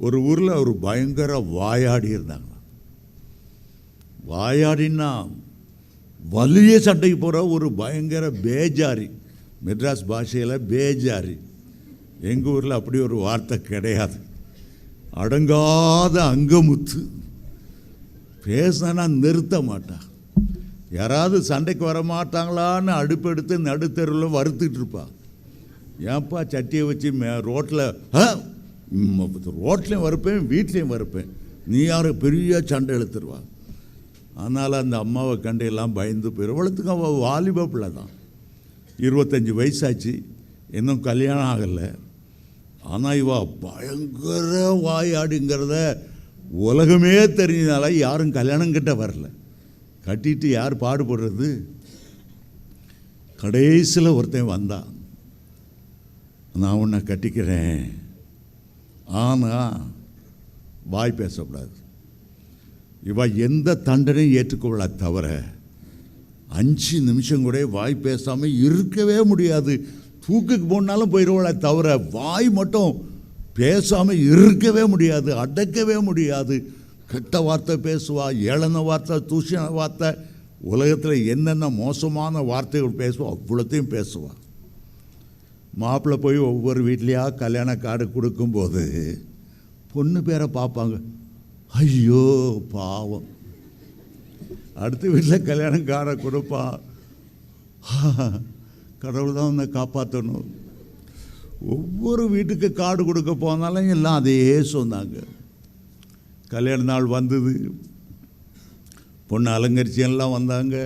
ஒரு ஊரில் அவர் பயங்கர வாயாடி இருந்தாங்க. வாயாடின்னா வலிய சண்டைக்கு போகிற ஒரு பயங்கர பேஜாரி. மெட்ராஸ் பாஷையில் பேஜாரி. எங்கள் ஊரில் அப்படி ஒரு வார்த்தை கிடையாது. அடங்காத அங்கமுத்து. பேசினா நிறுத்த மாட்டான் யாராவது சண்டைக்கு வர மாட்டாங்களான்னு அடுப்பெடுத்து நடுத்தெருவில் வறுத்துட்டு இருப்பா. ஏன்ப்பா சட்டியை வச்சு மே ரோட்டில் ரோட்லேயும் வறுப்பேன் வீட்லேயும் வறுப்பேன் நீ யாரும் பெரிய சண்டை எழுத்துருவா அதனால் அந்த அம்மாவை கண்டு எல்லாம் பயந்து போயிடும் இவ்வளோத்துக்கு அவள் வாலிப பிள்ளை தான் இருபத்தஞ்சி வயசாச்சு. இன்னும் கல்யாணம் ஆகலை. ஆனால் இவா பயங்கர வாயாடுங்கிறத உலகமே தெரிஞ்சதால யாரும் கல்யாணம் கிட்ட வரல. கட்டிட்டு யார் பாடுபடுறது? கடைசியில் ஒருத்தன் வந்தான். நான் உன்னை கட்டிக்கிறேன். ஆனால் வாய் பேசக்கூடாது. இவ எந்த தண்டனையும் ஏற்றுக்கொள்ள தவிர அஞ்சு நிமிஷம் கூட வாய் பேசாமல் இருக்கவே முடியாது. தூக்குக்கு போனாலும் போயிடுவாளே தவிர வாய் மட்டும் பேசாமல் இருக்கவே முடியாது அடக்கவே முடியாது. கெட்ட வார்த்தை பேசுவா ஏளன வார்த்தை தூஷண வார்த்தை உலகத்தில் என்னென்ன மோசமான வார்த்தைகள் பேசுவோம் அவ்வளோத்தையும் பேசுவாள் மாப்பிள்ளை போய் ஒவ்வொரு வீட்லேயா கல்யாண கார்டு கொடுக்கும்போது பொண்ணு பேரை பார்ப்பாங்க. ஐயோ பாவம். அடுத்த வீட்டில் கல்யாணம் கார்டை கொடுப்பா. கடவுள் தான் உன்னை காப்பாற்றணும் ஒவ்வொரு வீட்டுக்கு கார்டு கொடுக்க போனாலும் எல்லாம் அதே சொன்னாங்க. கல்யாண நாள் வந்தது. பொண்ணு அலங்கரிச்சு எல்லாம் வந்தாங்க.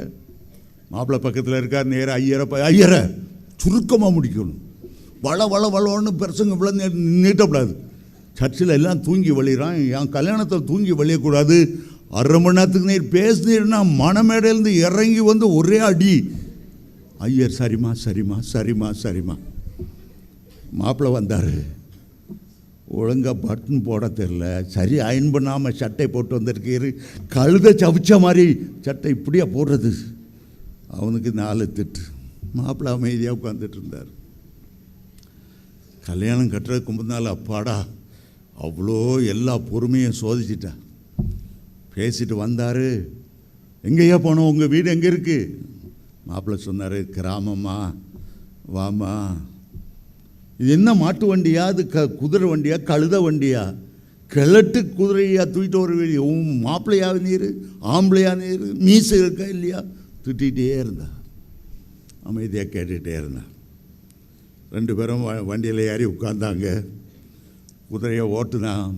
மாப்பிள்ளை பக்கத்தில் இருக்கார் நேராக ஐயரை போய் ஐயரை சுருக்கமாக முடிக்கணும். வள வள வளன்னு பெருசுங்க இவ்வளோ நீட்டக்கூடாது சர்ச்சில் எல்லாம் தூங்கி வழிகிறான் என் கல்யாணத்தை தூங்கி வழியக்கூடாது. அரை மணி நேரத்துக்கு நீர் பேசினீர்னா மணமேடையிலேருந்து இறங்கி வந்து ஒரே அடி. ஐயர் சரிம்மா சரிம்மா சரிம்மா சரிம்மா. மாப்பிள்ளை வந்தார். ஒழுங்காக பட்டன் போட தெரில சரி அயன் பண்ணாமல் சட்டை போட்டு வந்திருக்கீரு. கழுதை சவிச்ச மாதிரி சட்டை இப்படியா போடுறது? அவனுக்கு நாலு திட்டு. மாப்பிள்ளை அமைதியாக உட்காந்துட்டு இருந்தார். கல்யாணம் கட்டுறதுக்கு முன்னால் அப்பாடா அவ்வளோ எல்லா பொறுமையும் சோதிச்சிட்டேன் பேசிட்டு வந்தார். எங்கேயா போனோம்? உங்கள் வீடு எங்கே இருக்குது மாப்பிள்ளை சொன்னார் கிராமமா வாமா இது என்ன மாட்டு வண்டியா? அது க குதிரை வண்டியா? கழுத வண்டியா? கிழட்டு குதிரையா தூக்கிட்டு ஒரு வீடு உன் மாப்பிள்ளையா நீர்? ஆம்பளையா நீர்? மீசை இருக்கா இல்லையா? திட்டிகிட்டே இருந்தா. அமைதியாக கேட்டுகிட்டே இருந்தான் ரெண்டு பேரும் வ- வண்டியில் ஏறி உட்காந்தாங்க குதிரையை ஓட்டுனான்.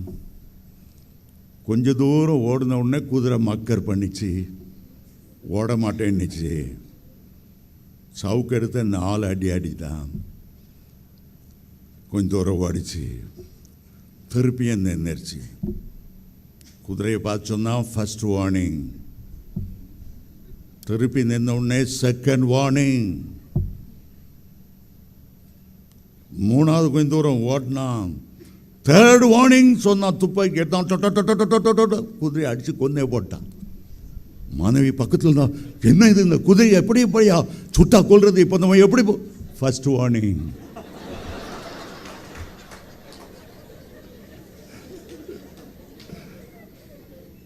கொஞ்ச தூரம் ஓடின உடனே குதிரை மக்கர் பண்ணிச்சு. ஓட மாட்டேன்னுச்சு. சவுக்கு எடுத்த நாலு அடி அடிதான். கொஞ்ச தூரம் ஓடிச்சு. திருப்பியும் நின்றுச்சு குதிரையை பார்த்து சொன்னால் ஃபஸ்ட் வார்னிங் திருப்பி நின்ன உடனே செகண்ட் வார்னிங் மூணாவது கொஞ்சம் தூரம் ஓட்டினான். தேர்ட் வார்னிங் சொன்னான் துப்பாக்கி எடுத்தான். குதிரையை அடித்து கொன்னே போட்டான். மனைவி பக்கத்தில் தான் என்ன இது? இந்த குதிரை எப்படி எப்படியா சுட்டா கொள்வது இப்போ நம்ம எப்படி ஃபர்ஸ்ட் வார்னிங்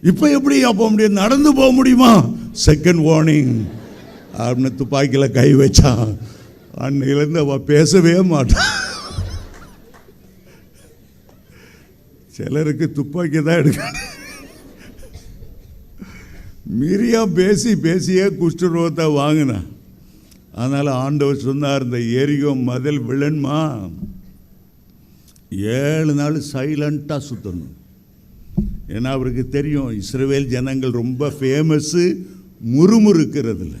இப்போ எப்படி போக முடியும்? நடந்து போக முடியுமா? செகண்ட் வார்னிங் அப்படின்னு துப்பாக்கியில் கை வச்சான். அன்னையிலேருந்து அவள் பேசவே மாட்டான் சிலருக்கு துப்பாக்கி தான் எடுக்க மீறியா பேசி பேசியே குஷ்டரோகத்தை வாங்கினான் அதனால் ஆண்டவர் சொன்னார் இந்த எரியோ மதில் விழன்மா ஏழு நாள் சைலண்ட்டாக சுற்றணும் ஏன்னா அவருக்கு தெரியும் இஸ்ரேல் ஜனங்கள் ரொம்ப ஃபேமஸ்ஸு முறுமுறுக்கிறதுல.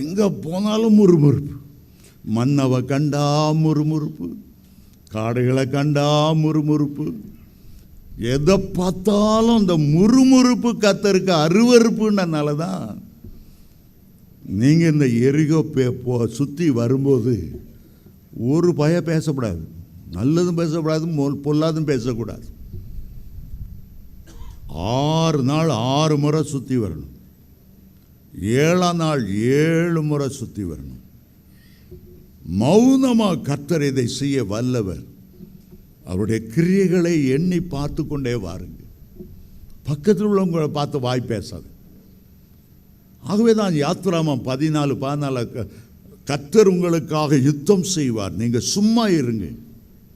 எங்கே போனாலும் முறுமுறுப்பு. மன்னவை கண்டா முறுமுறுப்பு காடுகளை கண்டா முறுமுறுப்பு. எதை பார்த்தாலும் அந்த முறுமுறுப்பு கத்தருக்கு அருவறுப்புன்றனால தான் நீங்கள் இந்த எரிகோ பே போ சுற்றி வரும்போது ஒரு பய பேசக்கூடாது நல்லதும் பேசக்கூடாது மொ- பொல்லாதும் பேசக்கூடாது. ஆறு நாள் ஆறு முறை சுற்றி வரணும். ஏழாம் நாள் ஏழு முறை சுற்றி வரணும். மௌனமாக கர்த்தர் இதை செய்ய வல்லவர். அவருடைய கிரியைகளை எண்ணி பார்த்து கொண்டே வாருங்க. பக்கத்தில் உள்ளவங்களை பார்த்து வாய் பேசாது. ஆகவே தான் யாத்ராமம் பதினாலு பதினாலு கர்த்தர் உங்களுக்காக யுத்தம் செய்வார். நீங்கள் சும்மா இருங்க.